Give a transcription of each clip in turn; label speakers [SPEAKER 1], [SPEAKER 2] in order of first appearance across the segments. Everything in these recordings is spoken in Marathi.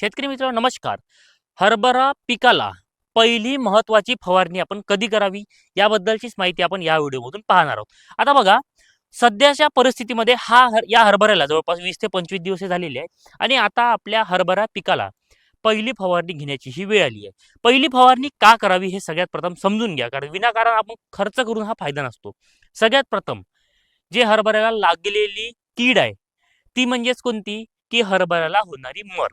[SPEAKER 1] शेतकरी मित्र नमस्कार. हरभरा पिकाला पहिली महत्वाची फवारणी आपण कधी करावी? याबद्दलचीच माहिती आपण या व्हिडिओमधून पाहणार आहोत. आता बघा सध्याच्या परिस्थितीमध्ये हा हर या हरभऱ्याला जवळपास वीस ते पंचवीस दिवस झालेले आहेत आणि आता आपल्या हरभरा पिकाला पहिली फवारणी घेण्याची ही वेळ आली आहे. पहिली फवारणी का करावी हे सगळ्यात प्रथम समजून घ्या कारण विनाकारण आपण खर्च करून हा फायदा नसतो. सगळ्यात प्रथम जे हरभऱ्याला लागलेली कीड आहे ती म्हणजेच कोणती? की हरभऱ्याला होणारी मर.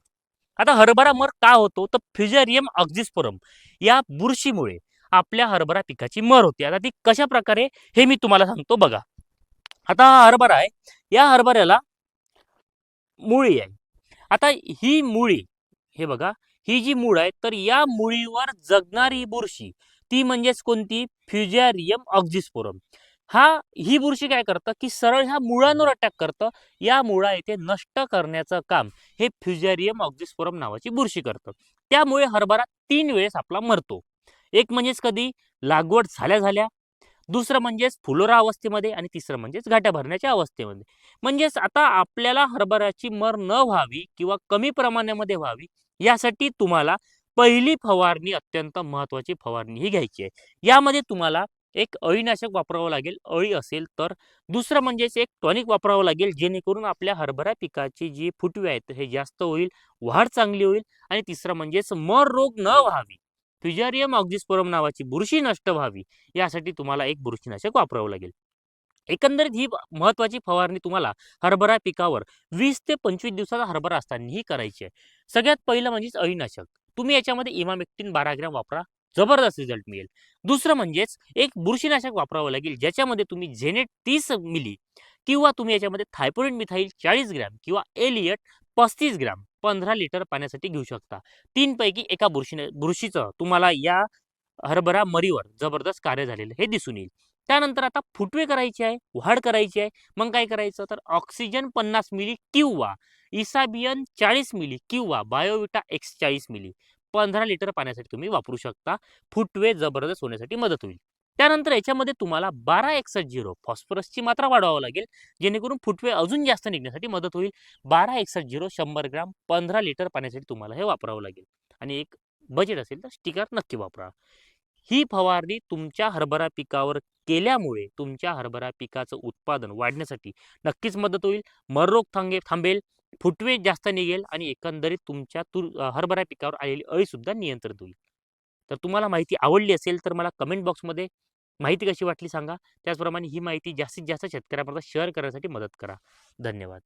[SPEAKER 1] आता हरभरा मर का होतो? तर फ्युजेरियम ऑक्झिस्पोरम या बुरशीमुळे आपल्या हरभरा पिकाची मर होते. आता ती कशा प्रकारे हे मी तुम्हाला सांगतो बघा. आता हा हरभरा आहे. या हरभऱ्याला मुळी आहे. आता ही मुळी हे बघा ही जी मूळ आहे तर या मुळीवर जगणारी बुरशी ती म्हणजेच कोणती? फ्युजेरियम ऑक्झिस्पोरम हा ही बुरशी काय करतं की सरळ ह्या मुळांवर अटॅक करतं. या मुळा येथे नष्ट करण्याचं काम हे फ्युजेरियम ऑक्झिस्पोरम नावाची बुरशी करतं. त्यामुळे हरभरा तीन वेळेस आपला मरतो. एक म्हणजेच कधी? लागवड झाल्या झाल्या. दुसरं म्हणजेच फुलोरा अवस्थेमध्ये आणि तिसरं म्हणजेच घाट्या भरण्याच्या अवस्थेमध्ये. म्हणजेच आता आपल्याला हरभऱ्याची मर न व्हावी किंवा कमी प्रमाणामध्ये व्हावी यासाठी तुम्हाला पहिली फवारणी अत्यंत महत्वाची फवारणी ही घ्यायची आहे. यामध्ये तुम्हाला एक अळीनाशक वापरावं लागेल. अळी असेल तर दुसरं म्हणजेच एक टॉनिक वापरावं लागेल जेणेकरून आपल्या हरभरा पिकाची जी फुटवे आहेत हे जास्त होईल वाढ चांगली होईल आणि तिसरं म्हणजेच मर रोग न व्हावी. फ्युजारियम ऑक्झिस्पोरम नावाची बुरशी नष्ट व्हावी यासाठी तुम्हाला एक बुरशीनाशक वापरावं लागेल. एकंदरीत ही महत्वाची फवारणी तुम्हाला हरभरा पिकावर वीस ते पंचवीस दिवसाचा हरभरा असतानाही करायची आहे. सगळ्यात पहिलं म्हणजेच अळीनाशक. तुम्ही याच्यामध्ये इमामेक्टिन बारा ग्रॅम वापरा. जबरदस्त रिझल्ट मिळेल. दुसरं म्हणजेच एक बुरशीनाशक वापरावं लागेल ज्याच्यामध्ये तुम्ही झेनेट तीस मिली किंवा तुम्ही याच्यामध्ये थायपोडिन मिथाईल चाळीस ग्रॅम किंवा एलियट पस्तीस ग्रॅम पंधरा लिटर पाण्यासाठी घेऊ शकता. तीनपैकी एका बुरशीने बुरशीचं तुम्हाला या हरभरा मरीवर जबरदस्त कार्य झालेलं हे दिसून येईल. त्यानंतर आता फुटवे करायचे आहे वाढ करायची आहे. मग काय करायचं? तर ऑक्सिजन पन्नास मिली किंवा इसाबियन चाळीस मिली किंवा बायोविटा एक्स चाळीस मिली. पंधरा लिटर पाण्यासाठी तुम्ही वापरू शकता. फुटवे जबरदस्त होण्यासाठी मदत होईल. त्यानंतर याच्यामध्ये तुम्हाला बारा एकसष्ट झिरो फॉस्फरसची मात्रा वाढवावं लागेल. जेणेकरून फुटवे अजून जास्त निघण्यासाठी मदत होईल. बारा एकसष्ट झिरो शंभर ग्राम पंधरा लिटर पाण्यासाठी तुम्हाला हे वापरावं लागेल. आणि एक बजेट असेल तर स्टिकर नक्की वापरा. ही फवारणी तुमच्या हरभरा पिकावर केल्यामुळे तुमच्या हरभरा पिकाचं उत्पादन वाढण्यासाठी नक्कीच मदत होईल. मररोग थांबे थांबेल. फुटवे जास्त निघेल आणि एकंदरीत तुमच्या तूर हरभरा पिकावर आलेली अळीसुद्धा नियंत्रित होईल. तर तुम्हाला माहिती आवडली असेल तर मला कमेंट बॉक्समध्ये माहिती कशी वाटली सांगा. त्याचप्रमाणे ही माहिती जास्तीत जास्त शेतकऱ्यापर्यंत शेअर करण्यासाठी मदत करा. धन्यवाद.